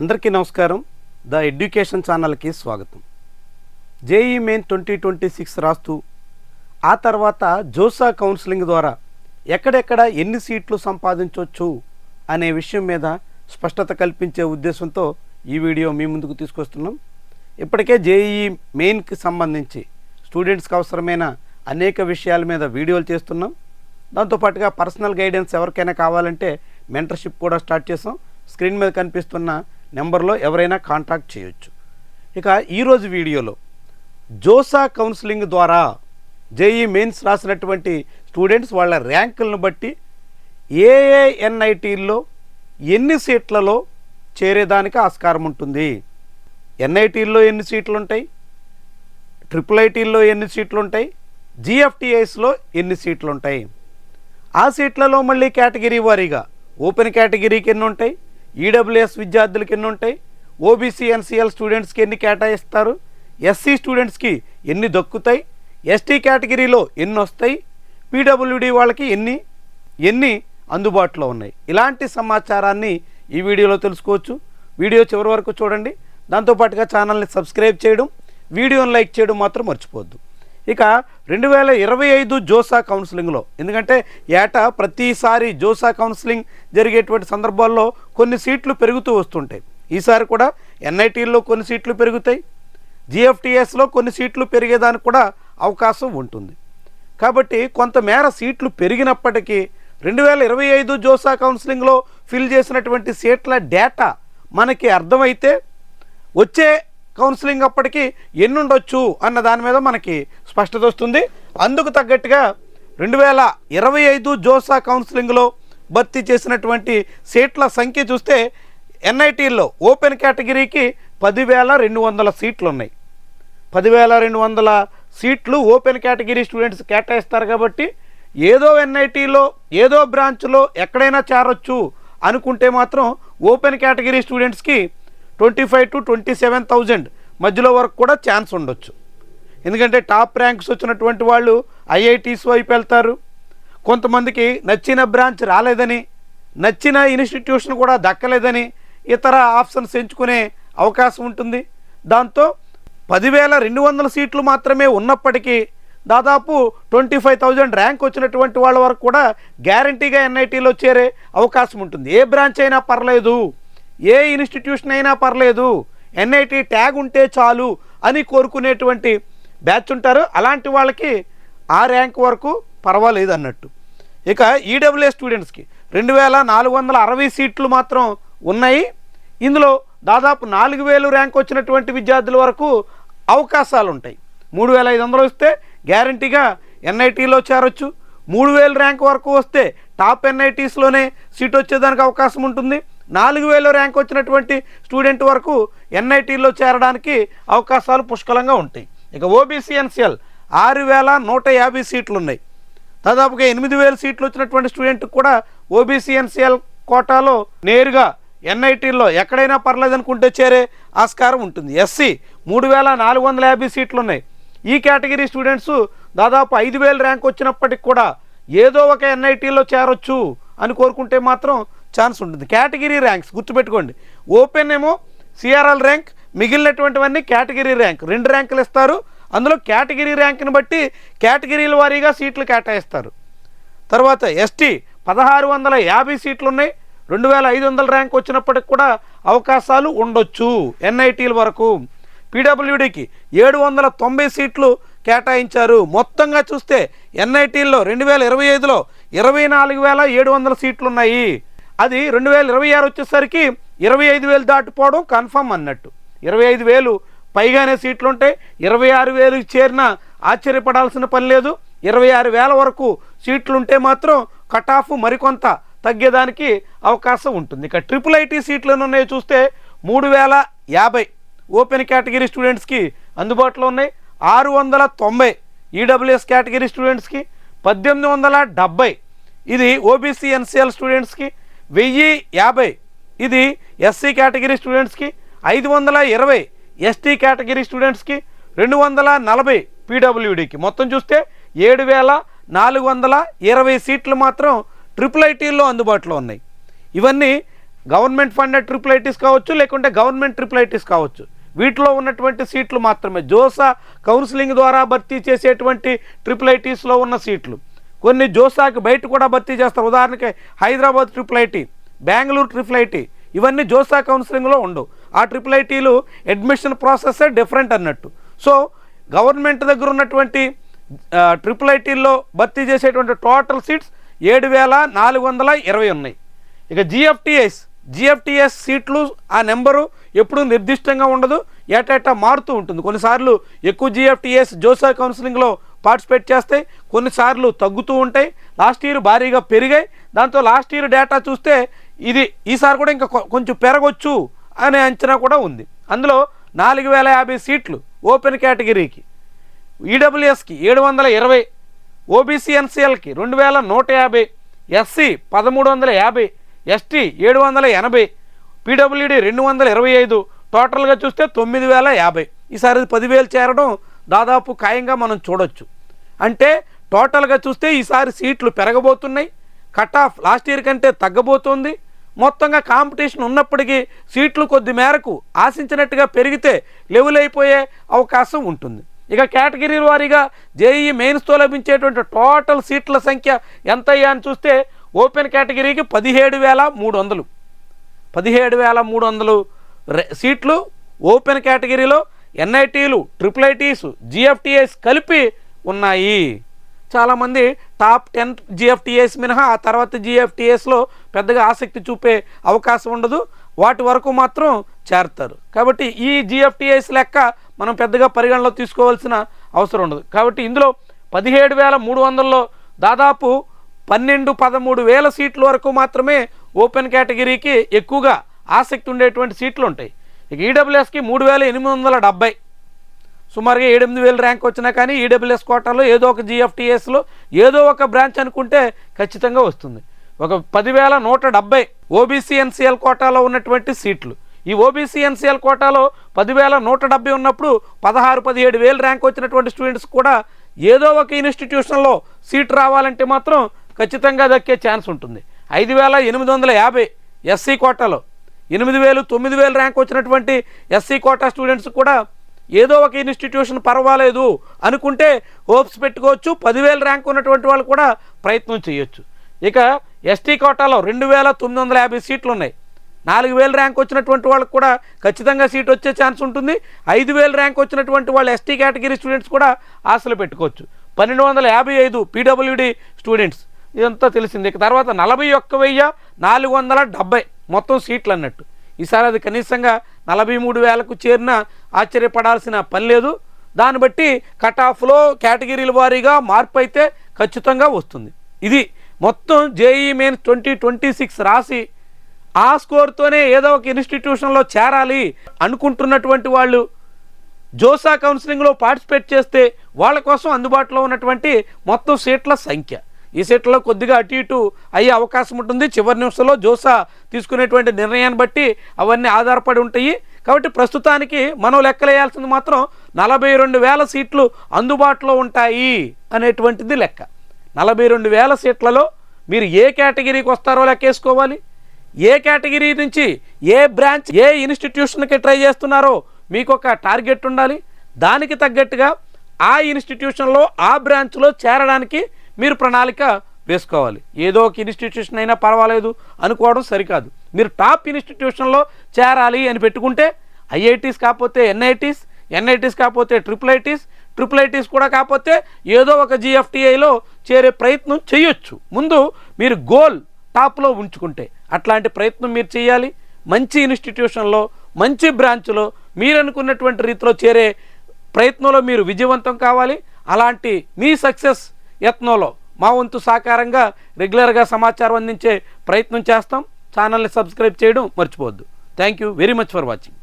అందరికీ నమస్కారం. The education ఛానల్కి స్వాగతం. JEE main twenty twenty six రాస్తూ ఆ తర్వాత జోసా కౌన్సిలింగ్ ద్వారా ఎక్కడెక్కడ ఎన్ని సీట్లు సంపాదించవచ్చు అనే విషయం మీద స్పష్టత కల్పించే ఉద్దేశంతో ఈ వీడియో మీ ముందుకు తీసుకొస్తున్నాం. ఇప్పటికే జేఈ మెయిన్కి సంబంధించి స్టూడెంట్స్కి అవసరమైన అనేక విషయాల మీద వీడియోలు చేస్తున్నాం. దాంతోపాటుగా పర్సనల్ గైడెన్స్ ఎవరికైనా కావాలంటే మెంటర్షిప్ కూడా స్టార్ట్ చేసాం. స్క్రీన్ మీద కనిపిస్తున్న నెంబర్లో ఎవరైనా కాంటాక్ట్ చేయొచ్చు. ఇక ఈరోజు వీడియోలో జోసా కౌన్సిలింగ్ ద్వారా జేఈ మెయిన్స్ రాసినటువంటి స్టూడెంట్స్ వాళ్ళ ర్యాంకులను బట్టి ఏఏఎన్ఐటీల్లో ఎన్ని సీట్లలో చేరేదానికి ఆస్కారం ఉంటుంది? ఎన్ఐటీల్లో ఎన్ని సీట్లు ఉంటాయి ట్రిపుల్ ఐటీల్లో ఎన్ని సీట్లు ఉంటాయి జిఎఫ్టిఐస్లో ఎన్ని సీట్లు ఉంటాయి ఆ సీట్లలో మళ్ళీ కేటగిరీ వారీగా ఓపెన్ కేటగిరీకి ఎన్ని ఉంటాయి ఈడబ్ల్యూఎస్ విద్యార్థులకి ఎన్ని ఉంటాయి? ఓబీసీ ఎన్సీఎల్ స్టూడెంట్స్కి ఎన్ని కేటాయిస్తారు? ఎస్సీ స్టూడెంట్స్కి ఎన్ని దక్కుతాయి? ఎస్టీ కేటగిరీలో ఎన్ని వస్తాయి? పీడబ్ల్యూడి వాళ్ళకి ఎన్ని? ఎన్ని అందుబాటులో ఉన్నాయి? ఇలాంటి సమాచారాన్ని ఈ వీడియోలో తెలుసుకోవచ్చు. వీడియో చివరి వరకు చూడండి. దాంతోపాటుగా ఛానల్ని సబ్స్క్రైబ్ చేయడం వీడియోని లైక్ చేయడం మాత్రం మర్చిపోవద్దు. ఇక రెండు వేల ఇరవై ఐదు జోసా కౌన్సిలింగ్లో. ఎందుకంటే ఏటా ప్రతిసారి జోసా కౌన్సిలింగ్ జరిగేటువంటి సందర్భాల్లో కొన్ని సీట్లు పెరుగుతూ వస్తుంటాయి. ఈసారి కూడా ఎన్ఐటీల్లో కొన్ని సీట్లు పెరుగుతాయి. జిఎఫ్టిఎస్లో కొన్ని సీట్లు పెరిగేదానికి కూడా అవకాశం ఉంటుంది. కాబట్టి కొంతమేర సీట్లు పెరిగినప్పటికీ రెండు వేల ఇరవై ఐదు జోసా కౌన్సిలింగ్లో ఫిల్ చేసినటువంటి సీట్ల డేటా మనకి అర్థమైతే వచ్చే కౌన్సిలింగ్ అప్పటికి ఎన్ని ఉండొచ్చు అన్న దాని మీద మనకి స్పష్టత వస్తుంది. అందుకు తగ్గట్టుగా రెండు వేల ఇరవై ఐదు జోసా కౌన్సిలింగ్లో భర్తీ చేసినటువంటి సీట్ల సంఖ్య చూస్తే ఎన్ఐటీల్లో ఓపెన్ కేటగిరీకి పదివేల రెండు వందల సీట్లు ఉన్నాయి పదివేల రెండు వందల సీట్లు ఓపెన్ కేటగిరీ స్టూడెంట్స్ కేటాయిస్తారు కాబట్టి ఏదో ఎన్ఐటీలో ఏదో బ్రాంచ్లో ఎక్కడైనా చేరొచ్చు అనుకుంటే మాత్రం ఓపెన్ కేటగిరీ స్టూడెంట్స్కి twenty five to twenty seven thousand మధ్యలో వరకు కూడా ఛాన్స్ ఉండొచ్చు. ఎందుకంటే టాప్ ర్యాంక్స్ వచ్చినటువంటి వాళ్ళు ఐఐటీస్ వైపు వెళ్తారు. కొంతమందికి నచ్చిన బ్రాంచ్ రాలేదని నచ్చిన ఇన్స్టిట్యూషన్ కూడా దక్కలేదని ఇతర ఆప్షన్స్ ఎంచుకునే అవకాశం ఉంటుంది. దాంతో పదివేల రెండు వందల సీట్లు మాత్రమే ఉన్నప్పటికీ దాదాపు ట్వంటీ ఫైవ్ థౌజండ్ ర్యాంక్ వచ్చినటువంటి వాళ్ళ వరకు కూడా గ్యారంటీగా ఎన్ఐటీలో చేరే అవకాశం ఉంటుంది. ఏ బ్రాంచ్ అయినా పర్లేదు. ఏ ఇన్స్టిట్యూషన్ అయినా పర్లేదు. ఎన్ఐటి ట్యాగ్ ఉంటే చాలు అని కోరుకునేటువంటి బ్యాచ్ ఉంటారు. అలాంటి వాళ్ళకి ఆ ర్యాంక్ వరకు పర్వాలేదు అన్నట్టు. ఇక ఈడబ్ల్యూఏ స్టూడెంట్స్కి రెండు వేల నాలుగు వందల అరవై సీట్లు మాత్రం ఉన్నాయి. ఇందులో దాదాపు నాలుగు వేలు ర్యాంక్ వచ్చినటువంటి విద్యార్థుల వరకు అవకాశాలు ఉంటాయి. మూడు వేల ఐదు వందలు వస్తే గ్యారంటీగా ఎన్ఐటీలో చేరొచ్చు. మూడు వేల ర్యాంక్ వరకు వస్తే టాప్ ఎన్ఐటీస్లోనే సీట్ వచ్చేదానికి అవకాశం ఉంటుంది. నాలుగు వేల ర్యాంక్ వచ్చినటువంటి స్టూడెంట్ వరకు ఎన్ఐటీలో చేరడానికి అవకాశాలు పుష్కలంగా ఉంటాయి. ఇక ఓబీసీ ఎన్సిఎల్ ఆరు వేల నూట యాభై సీట్లు ఉన్నాయి దాదాపుగా ఎనిమిది వేల సీట్లు వచ్చినటువంటి స్టూడెంట్కి కూడా ఓబీసీ ఎన్సిఎల్ కోటాలో నేరుగా ఎన్ఐటీల్లో ఎక్కడైనా పర్లేదు అనుకుంటే చేరే ఆస్కారం ఉంటుంది. ఎస్సీ మూడు వేల నాలుగు వందల యాభై సీట్లు ఉన్నాయి ఈ కేటగిరీ స్టూడెంట్స్ దాదాపు ఐదు వేల ర్యాంక్ వచ్చినప్పటికి కూడా ఏదో ఒక ఎన్ఐటీలో చేరొచ్చు అని కోరుకుంటే మాత్రం ఛాన్స్ ఉంటుంది. కేటగిరీ ర్యాంక్స్ గుర్తుపెట్టుకోండి. ఓపెన్ ఏమో సిఆర్ఎల్ ర్యాంక్ మిగిలినటువంటివన్నీ కేటగిరీ ర్యాంక్. రెండు ర్యాంకులు ఇస్తారు. అందులో కేటగిరీ ర్యాంక్ని బట్టి కేటగిరీల వారీగా సీట్లు కేటాయిస్తారు. తర్వాత ఎస్టీ పదహారు వందల యాభై సీట్లు ఉన్నాయి రెండు వేల ఐదు వందల ర్యాంక్ వచ్చినప్పటికి కూడా అవకాశాలు ఉండొచ్చు ఎన్ఐటీల వరకు. పీడబ్ల్యూడికి ఏడు వందల తొంభై సీట్లు కేటాయించారు. మొత్తంగా చూస్తే ఎన్ఐటీల్లో రెండు వేల ఇరవై ఐదులో ఇరవై నాలుగు వేల ఏడు వందల సీట్లు ఉన్నాయి అది రెండు వేల ఇరవై ఆరు వచ్చేసరికి ఇరవై ఐదు వేలు దాటిపోవడం కన్ఫర్మ్ అన్నట్టు. ఇరవై ఐదు వేలు పైగానే సీట్లు ఉంటాయి ఇరవై ఆరు వేలు చేరిన ఆశ్చర్యపడాల్సిన పని లేదు. ఇరవై ఆరు వేల వరకు సీట్లు ఉంటే మాత్రం కట్ ఆఫ్ మరికొంత తగ్గేదానికి అవకాశం ఉంటుంది. ఇక ట్రిపుల్ ఐటీ సీట్లను ఉన్నాయి చూస్తే మూడు వేల యాభై ఓపెన్ కేటగిరీ స్టూడెంట్స్కి అందుబాటులో ఉన్నాయి. ఆరు వందల తొంభై ఈడబ్ల్యూఎస్ కేటగిరీ స్టూడెంట్స్కి పద్దెనిమిది వందల డెబ్బై ఇది ఓబీసీ ఎన్సిఎల్ స్టూడెంట్స్కి వెయ్యి యాభై. ఇది ఎస్సీ కేటగిరీ స్టూడెంట్స్కి ఐదు వందల ఇరవై ఎస్టీ కేటగిరీ స్టూడెంట్స్కి రెండు వందల నలభై పీడబ్ల్యూడికి మొత్తం చూస్తే ఏడు వేల నాలుగు వందల ఇరవై సీట్లు మాత్రం ట్రిపుల్ ఐటీల్లో అందుబాటులో ఉన్నాయి. ఇవన్నీ గవర్నమెంట్ ఫండెడ్ ట్రిపుల్ ఐటీస్ కావచ్చు లేకుంటే గవర్నమెంట్ ట్రిపుల్ ఐటీస్ కావచ్చు. వీటిలో ఉన్నటువంటి సీట్లు మాత్రమే. జోసా కౌన్సిలింగ్ ద్వారా భర్తీ చేసేటువంటి ట్రిపుల్ ఐటీస్లో ఉన్న సీట్లు. కొన్ని జోసాకి బయట కూడా భర్తీ చేస్తారు. ఉదాహరణకి Hyderabad triple IT Bengaluru triple IT ఇవన్నీ జోసా కౌన్సిలింగ్లో ఉండవు. ఆ ట్రిపుల్ ఐటీలు అడ్మిషన్ ప్రాసెస్సే డిఫరెంట్ అన్నట్టు. సో గవర్నమెంట్ దగ్గర ఉన్నటువంటి ట్రిపుల్ ఐటీల్లో భర్తీ చేసేటువంటి టోటల్ సీట్స్ ఏడు వేల నాలుగు వందల ఇరవై ఉన్నాయి. ఇక జిఎఫ్టిఎస్ జిఎఫ్టిఎస్ సీట్లు ఆ నెంబరు ఎప్పుడు నిర్దిష్టంగా ఉండదు ఏటేటా మారుతూ ఉంటుంది. కొన్నిసార్లు ఎక్కువ జిఎఫ్టిఎస్ జోసా కౌన్సిలింగ్లో పార్టిసిపేట్ చేస్తాయి. కొన్నిసార్లు తగ్గుతూ ఉంటాయి. లాస్ట్ ఇయర్ భారీగా పెరిగాయి. దాంతో లాస్ట్ ఇయర్ డేటా చూస్తే ఇది ఈసారి కూడా ఇంకా కొ- కొంచెం పెరగొచ్చు అనే అంచనా కూడా ఉంది. అందులో నాలుగు వేల యాభై సీట్లు ఓపెన్ కేటగిరీకి ఈడబ్ల్యూఎస్కి ఏడు వందల ఇరవై ఓబీసీ ఎన్సీఎల్కి రెండు వేల నూట యాభై ఎస్సీ పదమూడు వందల యాభై ఎస్టీ ఏడు వందల ఎనభై పీడబ్ల్యూడి రెండు వందల ఇరవై ఐదు. టోటల్గా చూస్తే తొమ్మిది వేల యాభై. ఈసారి పదివేలు చేరడం దాదాపు ఖాయంగా మనం చూడొచ్చు. అంటే టోటల్గా చూస్తే ఈసారి సీట్లు పెరగబోతున్నాయి. కట్ ఆఫ్ లాస్ట్ ఇయర్ కంటే తగ్గబోతుంది. మొత్తంగా కాంపిటీషన్ ఉన్నప్పటికీ సీట్లు కొద్ది మేరకు ఆశించినట్టుగా పెరిగితే లెవెల్ అయిపోయే అవకాశం ఉంటుంది. ఇక కేటగిరీల వారీగా జేఈ మెయిన్స్తో లభించేటువంటి టోటల్ సీట్ల సంఖ్య ఎంత అయ్యా అని చూస్తే ఓపెన్ కేటగిరీకి పదిహేడు వేల మూడు వందలు. పదిహేడు వేల మూడు వందలు రె- సీట్లు ఓపెన్ కేటగిరీలో ఎన్ఐటీలు ట్రిపుల్ ఐటీస్ జిఎఫ్టీఎస్ కలిపి ఉన్నాయి. చాలామంది టాప్ టెన్ జిఎఫ్టిఎస్ మినహా ఆ తర్వాత జిఎఫ్టిఎస్లో పెద్దగా ఆసక్తి చూపే అవకాశం ఉండదు. వాటి వరకు మాత్రం చేరుతారు. కాబట్టి ఈ జిఎఫ్టిఎస్ లెక్క మనం పెద్దగా పరిగణలో తీసుకోవాల్సిన అవసరం ఉండదు. కాబట్టి ఇందులో పదిహేడు వేల మూడు వందల్లో దాదాపు పన్నెండు పదమూడు వేల సీట్ల వరకు మాత్రమే ఓపెన్ కేటగిరీకి ఎక్కువగా ఆసక్తి ఉండేటువంటి సీట్లు ఉంటాయి. ఇక ఈడబ్ల్యూఎస్కి మూడు వేల ఎనిమిది వందల డెబ్బై. సుమారుగా ఏడెనిమిది వేల ర్యాంక్ వచ్చినా కానీ ఈడబ్ల్యూఎస్ కోటాలో ఏదో ఒక జిఎఫ్టీఎస్లో ఏదో ఒక బ్రాంచ్ అనుకుంటే ఖచ్చితంగా వస్తుంది. ఒక పదివేల నూట డెబ్బై ఓబీసీ ఎన్సీఎల్ కోటాలో ఉన్నటువంటి సీట్లు. ఈ ఓబీసీ ఎన్సీఎల్ కోటాలో పదివేల నూట డెబ్బై ఉన్నప్పుడు పదహారు పదిహేడు వేలు ర్యాంక్ వచ్చినటువంటి స్టూడెంట్స్ కూడా ఏదో ఒక ఇన్స్టిట్యూషన్లో సీట్ రావాలంటే మాత్రం ఖచ్చితంగా దక్కే ఛాన్స్ ఉంటుంది. ఐదు వేల ఎనిమిది వందల యాభై ఎస్సీ కోటాలో ఎనిమిది వేలు తొమ్మిది వేలు ర్యాంక్ వచ్చినటువంటి ఎస్సీ కోటా స్టూడెంట్స్ కూడా ఏదో ఒక ఇన్స్టిట్యూషన్ పర్వాలేదు అనుకుంటే హోప్స్ పెట్టుకోవచ్చు. పదివేల ర్యాంక్ ఉన్నటువంటి వాళ్ళు కూడా ప్రయత్నం చేయొచ్చు. ఇక ఎస్టీ కోటాలో రెండు వేల తొమ్మిది వందల యాభై సీట్లు ఉన్నాయి. నాలుగు వేల ర్యాంక్ వచ్చినటువంటి వాళ్ళకు కూడా ఖచ్చితంగా సీట్ వచ్చే ఛాన్స్ ఉంటుంది. ఐదు వేల ర్యాంక్ వచ్చినటువంటి వాళ్ళు ఎస్టీ కేటగిరీ స్టూడెంట్స్ కూడా ఆశలు పెట్టుకోవచ్చు. పన్నెండు వందల యాభై ఐదు పీడబ్ల్యూడి స్టూడెంట్స్. ఇదంతా తెలిసింది. ఇక తర్వాత నలభై ఒక్క వెయ్యి నాలుగు వందల డెబ్బై మొత్తం సీట్లు అన్నట్టు. ఈసారి అది కనీసంగా నలభై మూడు వేలకు చేరిన ఆశ్చర్యపడాల్సిన పని లేదు. దాన్ని బట్టి కటాఫ్లో కేటగిరీల వారీగా మార్పు అయితే ఖచ్చితంగా వస్తుంది. ఇది మొత్తం JEE main twenty twenty six రాసి ఆ స్కోర్తోనే ఏదో ఒక ఇన్స్టిట్యూషన్లో చేరాలి అనుకుంటున్నటువంటి వాళ్ళు జోసా కౌన్సిలింగ్లో పార్టిసిపేట్ చేస్తే వాళ్ళ కోసం అందుబాటులో ఉన్నటువంటి మొత్తం సీట్ల సంఖ్య. ఈ సీట్లలో కొద్దిగా అటు ఇటు అయ్యే అవకాశం ఉంటుంది. చివరి నిమిషంలో జోసా తీసుకునేటువంటి నిర్ణయాన్ని బట్టి అవన్నీ ఆధారపడి ఉంటాయి. కాబట్టి ప్రస్తుతానికి మనం లెక్కలేయాల్సింది మాత్రం నలభై రెండు వేల సీట్లు అందుబాటులో ఉంటాయి అనేటువంటిది లెక్క. నలభై రెండు వేల సీట్లలో మీరు ఏ కేటగిరీకి వస్తారో లెక్కేసుకోవాలి ఏ కేటగిరీ నుంచి ఏ బ్రాంచ్ ఏ ఇన్స్టిట్యూషన్కి ట్రై చేస్తున్నారో మీకు ఒక టార్గెట్ ఉండాలి. దానికి తగ్గట్టుగా ఆ ఇన్స్టిట్యూషన్లో ఆ బ్రాంచ్లో చేరడానికి మీరు ప్రణాళిక వేసుకోవాలి. ఏదో ఒక ఇన్స్టిట్యూషన్ అయినా పర్వాలేదు అనుకోవడం సరికాదు. మీరు టాప్ ఇన్స్టిట్యూషన్లో చేరాలి అని పెట్టుకుంటే ఐఐటీస్ కాకపోతే ఎన్ఐటీస్ ఎన్ఐటీస్ కాకపోతే ట్రిపుల్ ఐటీస్ ట్రిపుల్ ఐటీస్ కూడా కాకపోతే ఏదో ఒక జిఎఫ్టిఐలో చేరే ప్రయత్నం చేయొచ్చు. ముందు మీరు గోల్ టాప్లో ఉంచుకుంటే అట్లాంటి ప్రయత్నం మీరు చేయాలి. మంచి ఇన్స్టిట్యూషన్లో మంచి బ్రాంచ్లో మీరు అనుకున్నటువంటి రీతిలో చేరే ప్రయత్నంలో మీరు విజయవంతం కావాలి. అలాంటి మీ సక్సెస్ యత్నంలో మా వంతు సహకారంగా రెగ్యులర్గా సమాచారం అందించే ప్రయత్నం చేస్తాం. ఛానల్ని సబ్స్క్రైబ్ చేయడం మర్చిపోవద్దు. Thank you very much for watching.